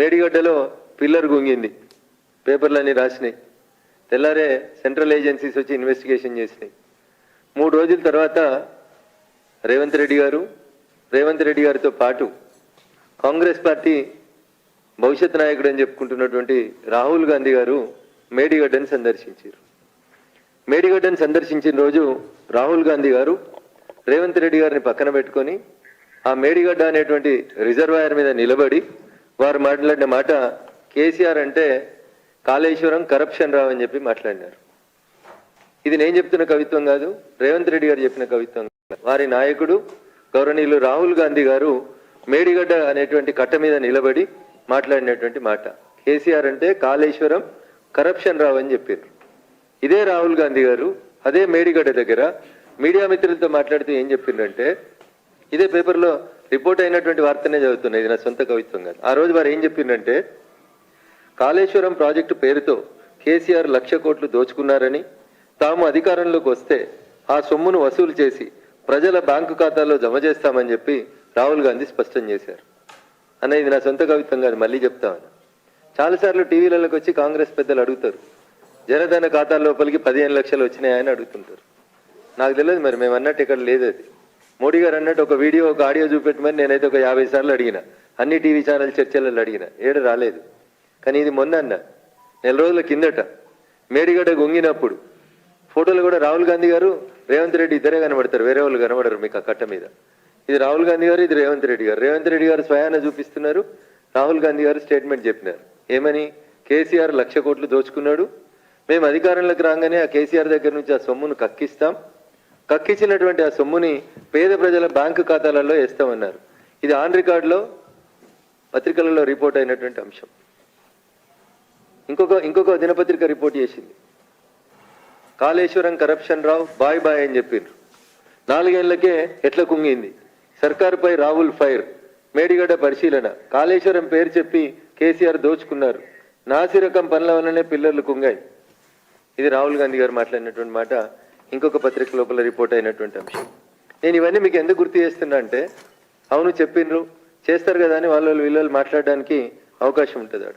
మేడిగడ్డలో pillar గుంగింది. పేపర్లన్నీ రాసినాయి. తెల్లారే central agencies వచ్చి investigation చేసినాయి. మూడు రోజుల తర్వాత రేవంత్ రెడ్డి గారు రేవంత్ రెడ్డి గారితో పాటు కాంగ్రెస్ పార్టీ భవిష్యత్ నాయకుడు అని చెప్పుకుంటున్నటువంటి రాహుల్ గాంధీ గారు మేడిగడ్డని సందర్శించారు. మేడిగడ్డని సందర్శించిన రోజు రాహుల్ గాంధీ గారు రేవంత్ రెడ్డి గారిని పక్కన పెట్టుకొని ఆ మేడిగడ్డ అనేటువంటి రిజర్వాయర్ మీద నిలబడి వారు మాట్లాడిన మాట కేసీఆర్ అంటే కాళేశ్వరం కరప్షన్ రావు అని చెప్పి మాట్లాడినారు. ఇది నేను చెప్తున్న కవిత్వం కాదు రేవంత్ రెడ్డి గారు చెప్పిన కవిత్వం కాదు. వారి నాయకుడు గౌరవనీయులు రాహుల్ గాంధీ గారు మేడిగడ్డ అనేటువంటి కట్ట మీద నిలబడి మాట్లాడినటువంటి మాట. కేసీఆర్ అంటే కాళేశ్వరం కరప్షన్ రావు అని చెప్పారు. ఇదే రాహుల్ గాంధీ గారు అదే మేడిగడ్డ దగ్గర మీడియా మిత్రులతో మాట్లాడుతూ ఏం చెప్పిండ్రంటే ఇదే పేపర్లో రిపోర్ట్ అయినటువంటి వార్తనే చదువుతున్నాయి ఇది నా సొంత కవిత్వం కాదు. ఆ రోజు వారు ఏం చెప్పిందంటే కాళేశ్వరం ప్రాజెక్టు పేరుతో కేసీఆర్ లక్ష కోట్లు దోచుకున్నారని తాము అధికారంలోకి వస్తే ఆ సొమ్మును వసూలు చేసి ప్రజల బ్యాంకు ఖాతాల్లో జమ చేస్తామని చెప్పి రాహుల్ గాంధీ స్పష్టం చేశారు. అన్న ఇది నా సొంత కవిత్వం కాదు మళ్ళీ చెప్తామని చాలాసార్లు టీవీలలోకి వచ్చి కాంగ్రెస్ పెద్దలు అడుగుతారు జనధన ఖాతాల లోపలికి పదిహేను లక్షలు వచ్చినాయని అడుగుతుంటారు. నాకు తెలియదు మరి మేము అన్నట్టు ఇక్కడ లేదు అది మోడీ గారు అన్నట్టు ఒక వీడియో ఒక ఆడియో చూపెట్టమని నేనైతే ఒక యాభై సార్లు అడిగిన. అన్ని టీవీ ఛానల్ చర్చలలో అడిగిన. ఏడు రాలేదు. కానీ ఇది మొన్న అన్న. నెల రోజుల కిందట మేడిగడ్డ గొంగినప్పుడు ఫోటోలు కూడా రాహుల్ గాంధీ గారు రేవంత్ రెడ్డి ఇద్దరే కనబడతారు. వేరే వాళ్ళు కనబడరు మీకు ఆ కట్ట మీద. ఇది రాహుల్ గాంధీ గారు ఇది రేవంత్ రెడ్డి గారు. రేవంత్ రెడ్డి గారు స్వయాన చూపిస్తున్నారు. రాహుల్ గాంధీ గారు స్టేట్మెంట్ చెప్పినారు. ఏమని? కేసీఆర్ లక్ష కోట్లు దోచుకున్నాడు. మేము అధికారంలోకి రాగానే ఆ కేసీఆర్ దగ్గర నుంచి ఆ సొమ్మును కక్కిస్తాం. కక్కించినటువంటి ఆ సొమ్ముని పేద ప్రజల బ్యాంకు ఖాతాలలో వేస్తామన్నారు. ఇది ఆన్ రికార్డులో పత్రికలలో రిపోర్ట్ అయినటువంటి అంశం. ఇంకొక ఇంకొక దినపత్రిక రిపోర్ట్ చేసింది. Kaleshwaram corruption Rao bye bye అని చెప్పిండ్రు నాలుగేళ్ళకే ఎట్ల కుంగింది? సర్కారుపై రాహుల్ ఫైర్ మేడిగడ్డ పరిశీలన. కాళేశ్వరం పేరు చెప్పి కేసీఆర్ దోచుకున్నారు. నాసిరకం పనుల వల్లనే పిల్లలు కుంగాయి. ఇది రాహుల్ గాంధీ గారు మాట్లాడినటువంటి మాట. ఇంకొక పత్రిక లోపల రిపోర్ట్ అయినటువంటి అంశం. నేను ఇవన్నీ మీకు ఎందుకు గుర్తు చేస్తున్నా అంటే అవును చెప్పిండ్రు చేస్తారు కదా అని వాళ్ళు వీళ్ళు మాట్లాడడానికి అవకాశం ఉంటుంది ఆడ.